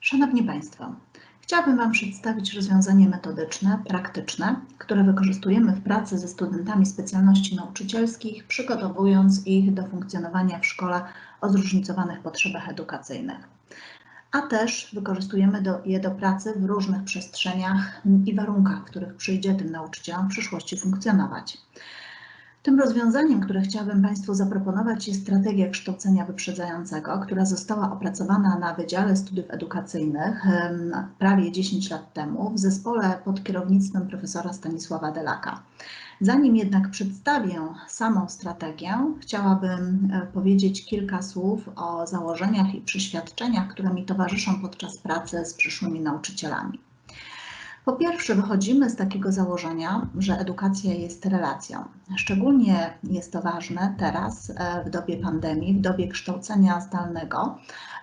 Szanowni Państwo, chciałabym Wam przedstawić rozwiązanie metodyczne, praktyczne, które wykorzystujemy w pracy ze studentami specjalności nauczycielskich, przygotowując ich do funkcjonowania w szkole o zróżnicowanych potrzebach edukacyjnych. A też wykorzystujemy do, je do pracy w różnych przestrzeniach i warunkach, w których przyjdzie tym nauczycielom w przyszłości funkcjonować. Tym rozwiązaniem, które chciałabym Państwu zaproponować jest strategia kształcenia wyprzedzającego, która została opracowana na Wydziale Studiów Edukacyjnych prawie 10 lat temu w zespole pod kierownictwem profesora Stanisława Delaka. Zanim jednak przedstawię samą strategię, chciałabym e, powiedzieć kilka słów o założeniach i przeświadczeniach, które mi towarzyszą podczas pracy z przyszłymi nauczycielami. Po pierwsze, wychodzimy z takiego założenia, że edukacja jest relacją. Szczególnie jest to ważne teraz, e, w dobie pandemii, w dobie kształcenia zdalnego,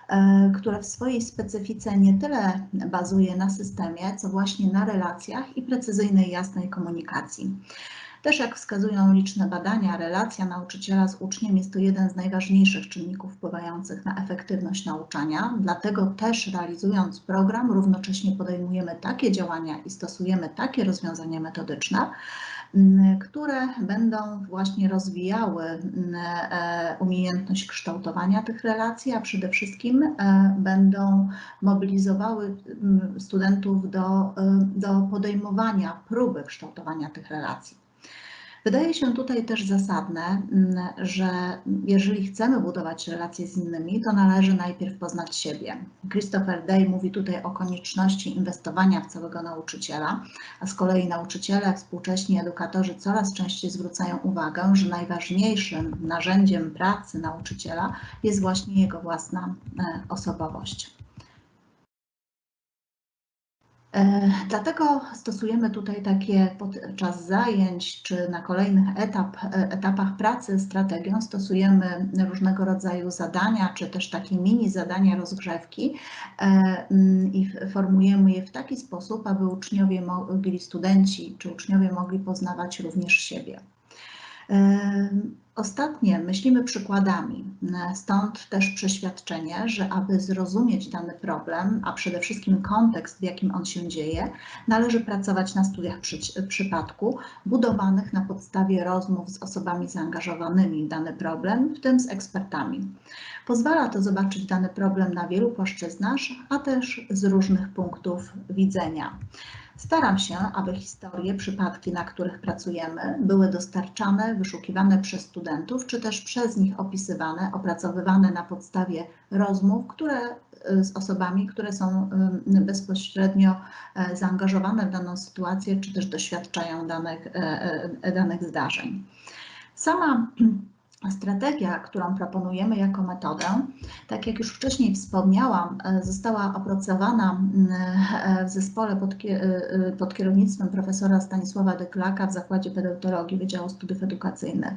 e, które w swojej specyfice nie tyle bazuje na systemie, co właśnie na relacjach i precyzyjnej, jasnej komunikacji. Też jak wskazują liczne badania, relacja nauczyciela z uczniem jest to jeden z najważniejszych czynników wpływających na efektywność nauczania. Dlatego też realizując program, równocześnie podejmujemy takie działania i stosujemy takie rozwiązania metodyczne, które będą właśnie rozwijały e, umiejętność kształtowania tych relacji, a przede wszystkim e, będą mobilizowały studentów do, e, do podejmowania próby kształtowania tych relacji. Wydaje się tutaj też zasadne, mm, że jeżeli chcemy budować relacje z innymi, to należy najpierw poznać siebie. Christopher Day mówi tutaj o konieczności inwestowania w całego nauczyciela, a z kolei nauczyciele, współcześni edukatorzy coraz częściej zwracają uwagę, że najważniejszym narzędziem pracy nauczyciela jest właśnie jego własna e, osobowość. Dlatego stosujemy tutaj takie podczas zajęć czy na kolejnych etap, e, etapach pracy strategią stosujemy różnego rodzaju zadania, czy też takie mini zadania rozgrzewki e, mm, i formujemy je w taki sposób, aby uczniowie mogli, studenci czy uczniowie mogli poznawać również siebie. Ostatnie myślimy przykładami, stąd też przeświadczenie, że aby zrozumieć dany problem, a przede wszystkim kontekst, w jakim on się dzieje, należy pracować na studiach przy, przypadku budowanych na podstawie rozmów z osobami zaangażowanymi w dany problem, w tym z ekspertami. Pozwala to zobaczyć dany problem na wielu płaszczyznach, a też z różnych punktów widzenia. Staram się, aby historie, przypadki, na których pracujemy, były dostarczane, wyszukiwane przez studentów, czy też przez nich opisywane, opracowywane na podstawie rozmów, które y, z osobami, które są y, bezpośrednio e, zaangażowane w daną sytuację, czy też doświadczają danych, danych zdarzeń. Sama Strategia, którą proponujemy jako metodę, tak jak już wcześniej wspomniałam, e, została opracowana e, w zespole pod, e, pod kierownictwem profesora Stanisława Deklaka w Zakładzie Pedagogicznym Wydziału Studiów Edukacyjnych.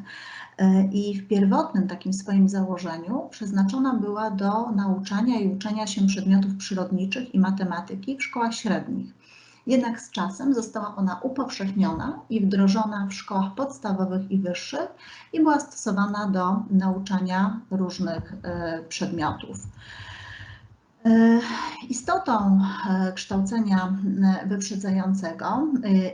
I w pierwotnym takim swoim założeniu przeznaczona była do nauczania i uczenia się przedmiotów przyrodniczych i matematyki w szkołach średnich. Jednak z czasem została ona upowszechniona i wdrożona w szkołach podstawowych i wyższych i była stosowana do nauczania różnych e, przedmiotów. E, istotą e, kształcenia wyprzedzającego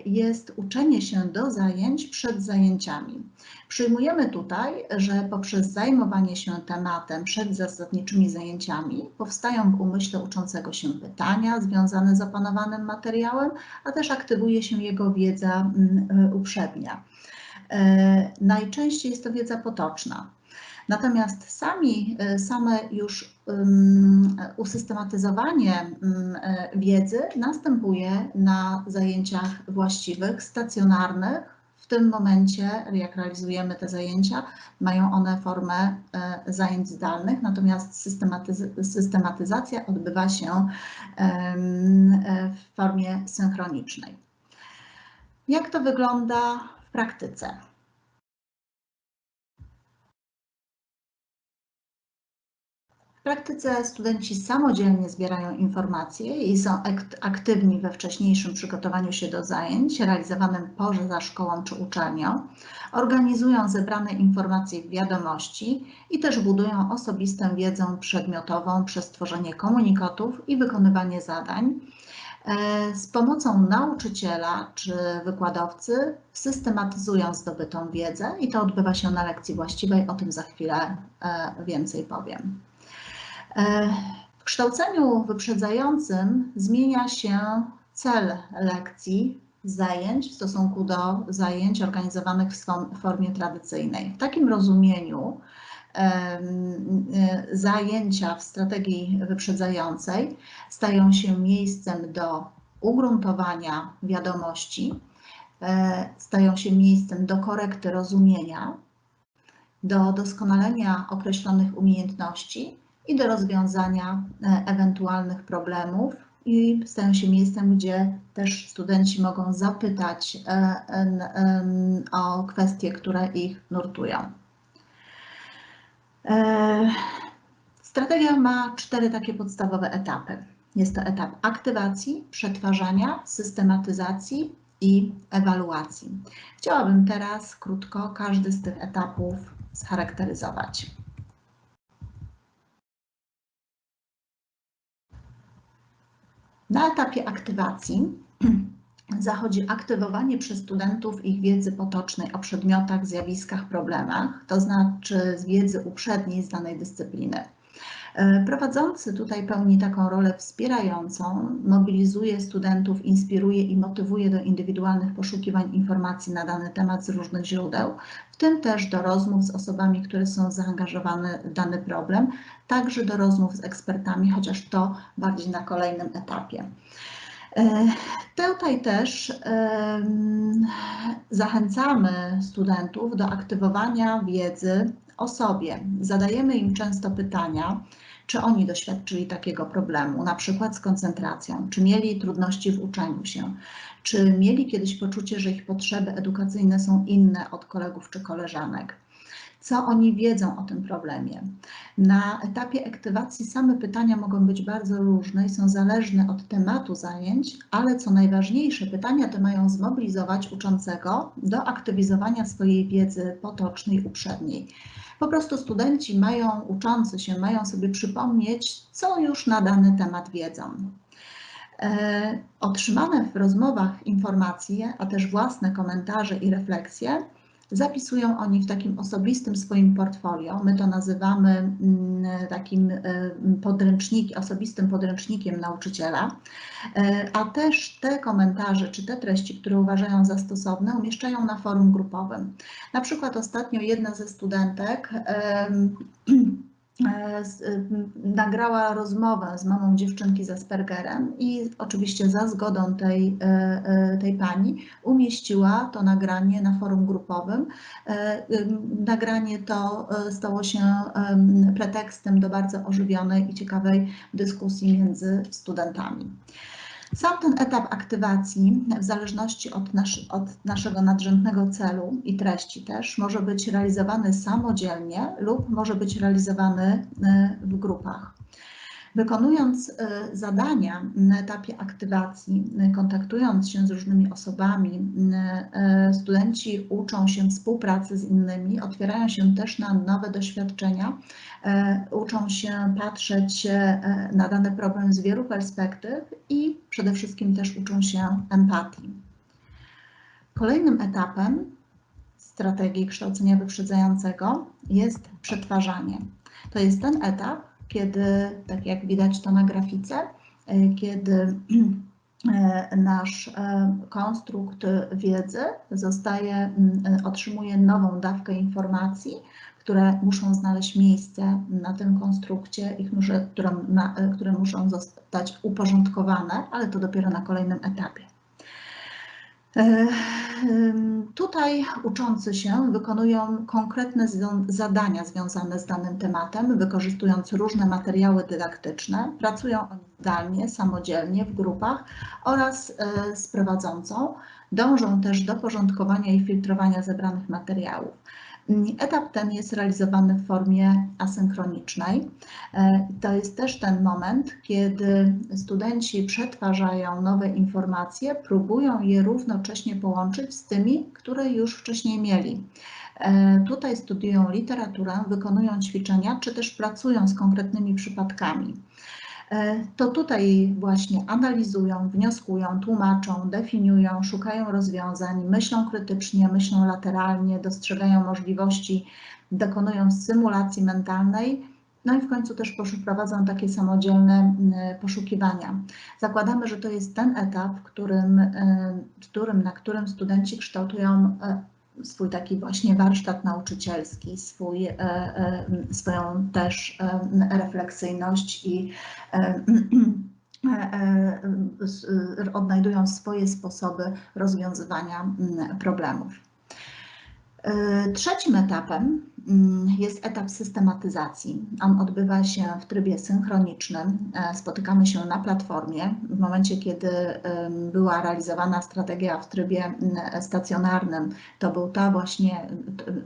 jest uczenie się do zajęć przed zajęciami. Przyjmujemy tutaj, że poprzez zajmowanie się tematem przed zasadniczymi zajęciami powstają w umyśle uczącego się pytania związane z opanowanym materiałem, a też aktywuje się jego wiedza mm, uprzednia. E, najczęściej jest to wiedza potoczna. Natomiast sami, e, same już usystematyzowanie um, wiedzy następuje na zajęciach właściwych, stacjonarnych, w tym momencie, jak realizujemy te zajęcia, mają one formę e, zajęć zdalnych, natomiast systematyz systematyzacja odbywa się e, w formie synchronicznej. Jak to wygląda w praktyce? W praktyce studenci samodzielnie zbierają informacje i są aktywni we wcześniejszym przygotowaniu się do zajęć realizowanym poza szkołą czy uczelnią, organizują zebrane informacje w wiadomości i też budują osobistą wiedzę przedmiotową przez tworzenie komunikatów i wykonywanie zadań. E, z pomocą nauczyciela czy wykładowcy systematyzują zdobytą wiedzę i to odbywa się na lekcji właściwej, o tym za chwilę e, więcej powiem. E, w kształceniu wyprzedzającym zmienia się cel lekcji, zajęć w stosunku do zajęć organizowanych w formie tradycyjnej. W takim rozumieniu e, zajęcia w strategii wyprzedzającej stają się miejscem do ugruntowania wiadomości, e, stają się miejscem do korekty rozumienia, do doskonalenia określonych umiejętności i do rozwiązania e, ewentualnych problemów i stają się miejscem, gdzie też studenci mogą zapytać e, o kwestie, które ich nurtują. E, strategia ma cztery takie podstawowe etapy. Jest to etap aktywacji, przetwarzania, systematyzacji i ewaluacji. Chciałabym teraz krótko każdy z tych etapów scharakteryzować. Na etapie aktywacji zachodzi aktywowanie przez studentów ich wiedzy potocznej o przedmiotach, zjawiskach, problemach, to znaczy z wiedzy uprzedniej z danej dyscypliny. E, prowadzący tutaj pełni taką rolę wspierającą, mobilizuje studentów, inspiruje i motywuje do indywidualnych poszukiwań informacji na dany temat z różnych źródeł, w tym też do rozmów z osobami, które są zaangażowane w dany problem, także do rozmów z ekspertami, chociaż to bardziej na kolejnym etapie. E, tutaj też zachęcamy studentów do aktywowania wiedzy o sobie. Zadajemy im często pytania, czy oni doświadczyli takiego problemu, na przykład z koncentracją, czy mieli trudności w uczeniu się, czy mieli kiedyś poczucie, że ich potrzeby edukacyjne są inne od kolegów czy koleżanek co oni wiedzą o tym problemie. Na etapie aktywacji same pytania mogą być bardzo różne i są zależne od tematu zajęć, ale co najważniejsze, pytania te mają zmobilizować uczącego do aktywizowania swojej wiedzy potocznej, uprzedniej. Po prostu studenci mają, uczący się, mają sobie przypomnieć, co już na dany temat wiedzą. E, otrzymane w rozmowach informacje, a też własne komentarze i refleksje Zapisują oni w takim osobistym swoim portfolio. My to nazywamy mm, takim e, podręcznikiem, osobistym podręcznikiem nauczyciela, e, a też te komentarze czy te treści, które uważają za stosowne, umieszczają na forum grupowym. Na przykład ostatnio jedna ze studentek nagrała rozmowę z mamą dziewczynki z Aspergerem i oczywiście za zgodą tej, e, e, tej pani umieściła to nagranie na forum grupowym. Nagranie to stało się pretekstem do bardzo ożywionej i ciekawej dyskusji między studentami. Sam ten etap aktywacji, w zależności od, od, naszego nadrzędnego celu i treści też, może być realizowany samodzielnie lub może być realizowany y, w grupach. Wykonując y, zadania na etapie aktywacji, y, kontaktując się z różnymi osobami, y, studenci uczą się współpracy z innymi, otwierają się też na nowe doświadczenia, uczą się patrzeć na dany problem z wielu perspektyw i przede wszystkim też uczą się empatii. Kolejnym etapem strategii kształcenia wyprzedzającego jest przetwarzanie. To jest ten etap, kiedy, tak jak widać to na grafice, e, kiedy e, nasz e, konstrukt wiedzy zostaje, otrzymuje nową dawkę informacji, które muszą znaleźć miejsce na tym konstrukcie, które muszą zostać uporządkowane, ale to dopiero na kolejnym etapie. Tutaj uczący się wykonują konkretne zadania związane z danym tematem, wykorzystując różne materiały dydaktyczne, pracują oni zdalnie, samodzielnie, w grupach oraz e, z prowadzącą. Dążą też do porządkowania i filtrowania zebranych materiałów. Etap ten jest realizowany w formie asynchronicznej. To jest też ten moment, kiedy studenci przetwarzają nowe informacje, próbują je równocześnie połączyć z tymi, które już wcześniej mieli. Tutaj studiują literaturę, wykonują ćwiczenia, czy też pracują z konkretnymi przypadkami. E, to tutaj właśnie analizują, wnioskują, tłumaczą, definiują, szukają rozwiązań, myślą krytycznie, myślą lateralnie, dostrzegają możliwości, dokonują symulacji mentalnej. No i w końcu też prowadzą takie samodzielne poszukiwania. Zakładamy, że to jest ten etap, którym, e, którym, na którym studenci kształtują e, swój taki właśnie warsztat nauczycielski, swój, e, e, swoją też e, refleksyjność i odnajdują swoje sposoby rozwiązywania problemów. Trzecim etapem jest etap systematyzacji. On odbywa się w trybie synchronicznym. E, spotykamy się na platformie. W momencie, kiedy była realizowana strategia w trybie mm, stacjonarnym, to był to właśnie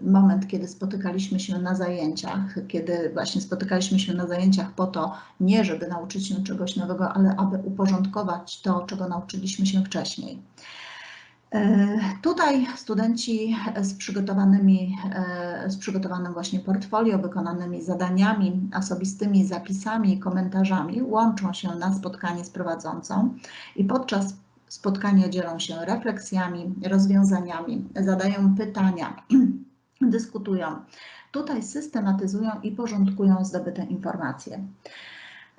moment, kiedy spotykaliśmy się na zajęciach, kiedy właśnie spotykaliśmy się na zajęciach po to, nie żeby nauczyć się czegoś nowego, ale aby uporządkować to, czego nauczyliśmy się wcześniej. E, tutaj studenci z przygotowanymi, e, z przygotowanym właśnie portfolio, wykonanymi zadaniami, osobistymi zapisami i komentarzami łączą się na spotkanie z prowadzącą i podczas spotkania dzielą się refleksjami, rozwiązaniami, zadają pytania, dyskutują. Tutaj systematyzują i porządkują zdobyte informacje.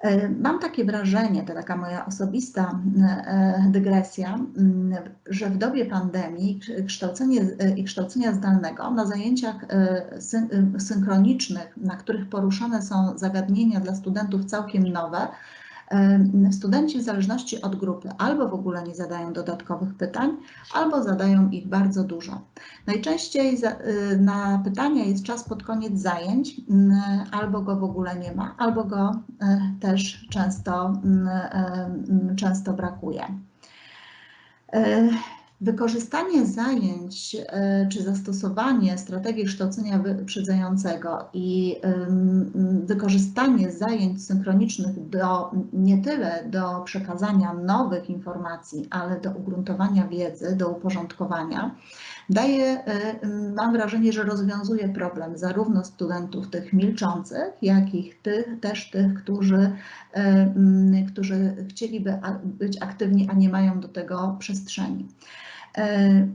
E, mam takie wrażenie, to taka moja osobista e, dygresja, że w dobie pandemii kształcenie e, i kształcenia zdalnego na zajęciach synchronicznych, na których poruszane są zagadnienia dla studentów całkiem nowe, Studenci w zależności od grupy albo w ogóle nie zadają dodatkowych pytań, albo zadają ich bardzo dużo. Najczęściej y, na pytania jest czas pod koniec zajęć, albo go w ogóle nie ma, albo go y, też często, y, często brakuje. Wykorzystanie zajęć e, czy zastosowanie strategii kształcenia wyprzedzającego i wykorzystanie zajęć synchronicznych do, nie tyle do przekazania nowych informacji, ale do ugruntowania wiedzy, do uporządkowania, daje, e, mam wrażenie, że rozwiązuje problem zarówno studentów tych milczących, jak i tych, też tych, którzy, e, którzy chcieliby być aktywni, a nie mają do tego przestrzeni. E,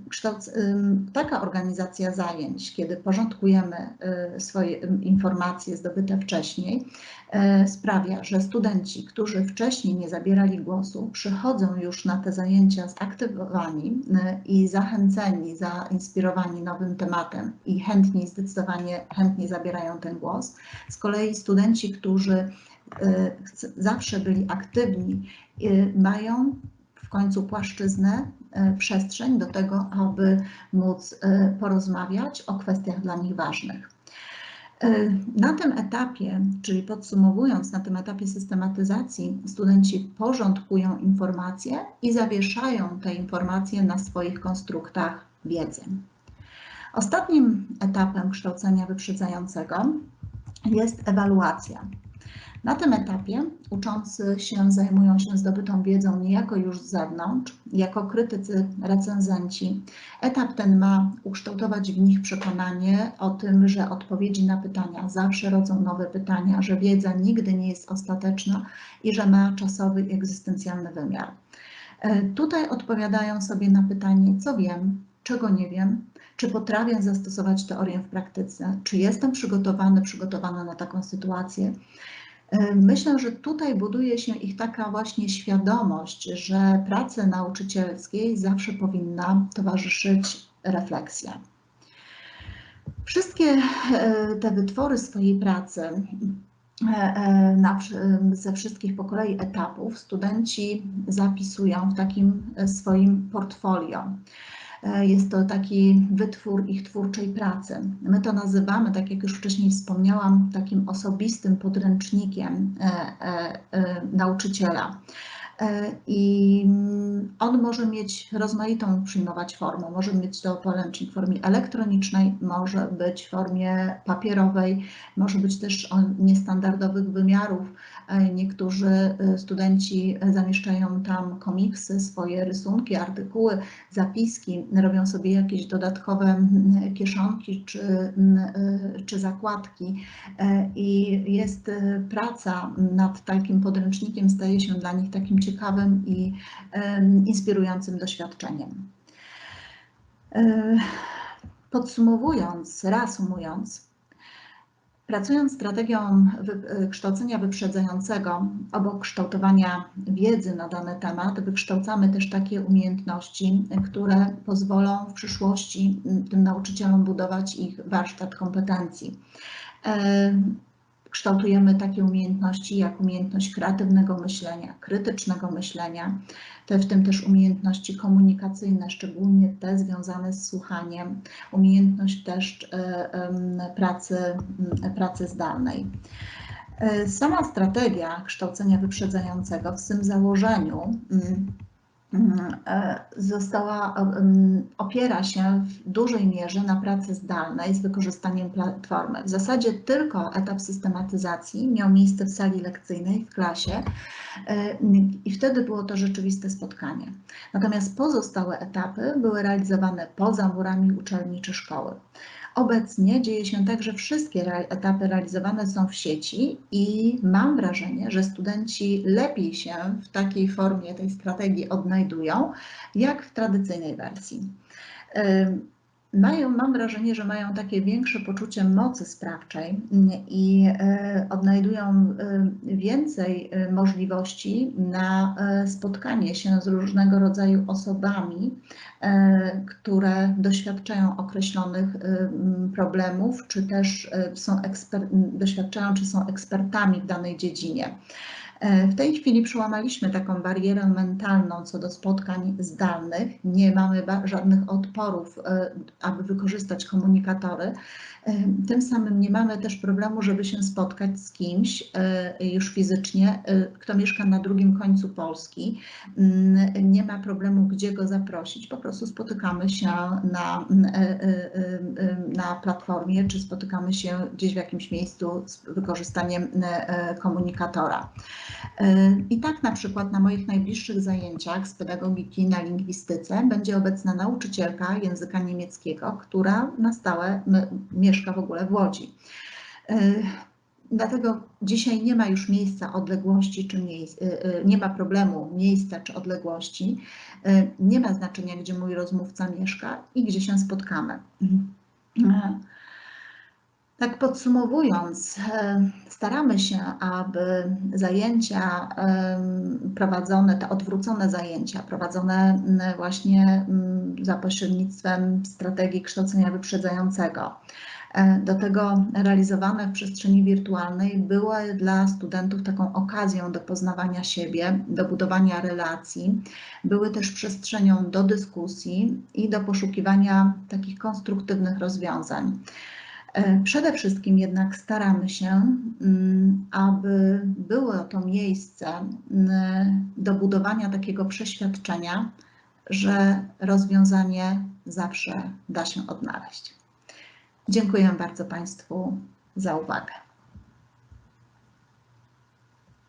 taka organizacja zajęć, kiedy porządkujemy e, swoje informacje zdobyte wcześniej, e, sprawia, że studenci, którzy wcześniej nie zabierali głosu, przychodzą już na te zajęcia zaktywowani i zachęceni, zainspirowani nowym tematem i chętniej, zdecydowanie chętniej zabierają ten głos. Z kolei studenci, którzy zawsze byli aktywni, mają w końcu płaszczyznę przestrzeń do tego, aby móc e, porozmawiać o kwestiach dla nich ważnych. E, na tym etapie, czyli podsumowując, na tym etapie systematyzacji, studenci porządkują informacje i zawieszają te informacje na swoich konstruktach wiedzy. Ostatnim etapem kształcenia wyprzedzającego jest ewaluacja. Na tym etapie uczący się zajmują się zdobytą wiedzą niejako już z zewnątrz, jako krytycy, recenzenci. Etap ten ma ukształtować w nich przekonanie o tym, że odpowiedzi na pytania zawsze rodzą nowe pytania, że wiedza nigdy nie jest ostateczna i że ma czasowy i egzystencjalny wymiar. E, tutaj odpowiadają sobie na pytanie, co wiem, czego nie wiem, czy potrafię zastosować teorię w praktyce, czy jestem przygotowany, przygotowana na taką sytuację. E, myślę, że tutaj buduje się ich taka właśnie świadomość, że pracy nauczycielskiej zawsze powinna towarzyszyć refleksja. Wszystkie e, te wytwory swojej pracy e, ze wszystkich po kolei etapów studenci zapisują w takim swoim portfolio. E, jest to taki wytwór ich twórczej pracy. My to nazywamy, tak jak już wcześniej wspomniałam, takim osobistym podręcznikiem e, e, nauczyciela. I mm, on może mieć rozmaitą przyjmować formę. Może mieć to poręcznik w formie elektronicznej, może być w formie papierowej, może być też on niestandardowych wymiarów. Niektórzy studenci zamieszczają tam komiksy, swoje rysunki, artykuły, zapiski, robią sobie jakieś dodatkowe kieszonki czy, czy zakładki i jest praca nad takim podręcznikiem, staje się dla nich takim ciekawym i inspirującym doświadczeniem. E, podsumowując, reasumując, pracując strategią e, kształcenia wyprzedzającego, obok kształtowania wiedzy na dany temat, wykształcamy też takie umiejętności, które pozwolą w przyszłości tym nauczycielom budować ich warsztat kompetencji kształtujemy takie umiejętności jak umiejętność kreatywnego myślenia, krytycznego myślenia, te, w tym też umiejętności komunikacyjne, szczególnie te związane z słuchaniem, umiejętność też e, pracy, pracy zdalnej. E, sama strategia kształcenia wyprzedzającego w tym założeniu została, opiera się w dużej mierze na pracy zdalnej z wykorzystaniem platformy. W zasadzie tylko etap systematyzacji miał miejsce w sali lekcyjnej, w klasie e, i wtedy było to rzeczywiste spotkanie. Natomiast pozostałe etapy były realizowane poza murami uczelni czy szkoły. Obecnie dzieje się tak, że wszystkie etapy realizowane są w sieci i mam wrażenie, że studenci lepiej się w takiej formie tej strategii odnajdują, jak w tradycyjnej wersji mają, mam wrażenie, że mają takie większe poczucie mocy sprawczej i e, odnajdują e, więcej e, możliwości na spotkanie się z różnego rodzaju osobami, które doświadczają określonych problemów, czy też są doświadczają, czy są ekspertami w danej dziedzinie. E, w tej chwili przełamaliśmy taką barierę mentalną co do spotkań zdalnych. Nie mamy żadnych odporów, e, aby wykorzystać komunikatory. Tym samym nie mamy też problemu, żeby się spotkać z kimś e, już fizycznie, e, kto mieszka na drugim końcu Polski. Mm, nie ma problemu, gdzie go zaprosić. Po prostu spotykamy się na, e, na platformie, czy spotykamy się gdzieś w jakimś miejscu z wykorzystaniem komunikatora. I tak na przykład na moich najbliższych zajęciach z pedagogiki na lingwistyce będzie obecna nauczycielka języka niemieckiego, która na stałe mieszka w ogóle w Łodzi. E, dlatego dzisiaj nie ma już miejsca odległości, czy e, e, nie ma problemu miejsca czy odległości. Nie ma znaczenia, gdzie mój rozmówca mieszka i gdzie się spotkamy. Tak podsumowując, staramy się, aby zajęcia prowadzone, te odwrócone zajęcia, prowadzone właśnie za pośrednictwem strategii kształcenia wyprzedzającego, E, do tego realizowane w przestrzeni wirtualnej były dla studentów taką okazją do poznawania siebie, do budowania relacji, były też przestrzenią do dyskusji i do poszukiwania takich konstruktywnych rozwiązań. E, przede wszystkim jednak staramy się, mm, aby było to miejsce mm, do budowania takiego przeświadczenia, że rozwiązanie zawsze da się odnaleźć. Dziękuję bardzo Państwu za uwagę.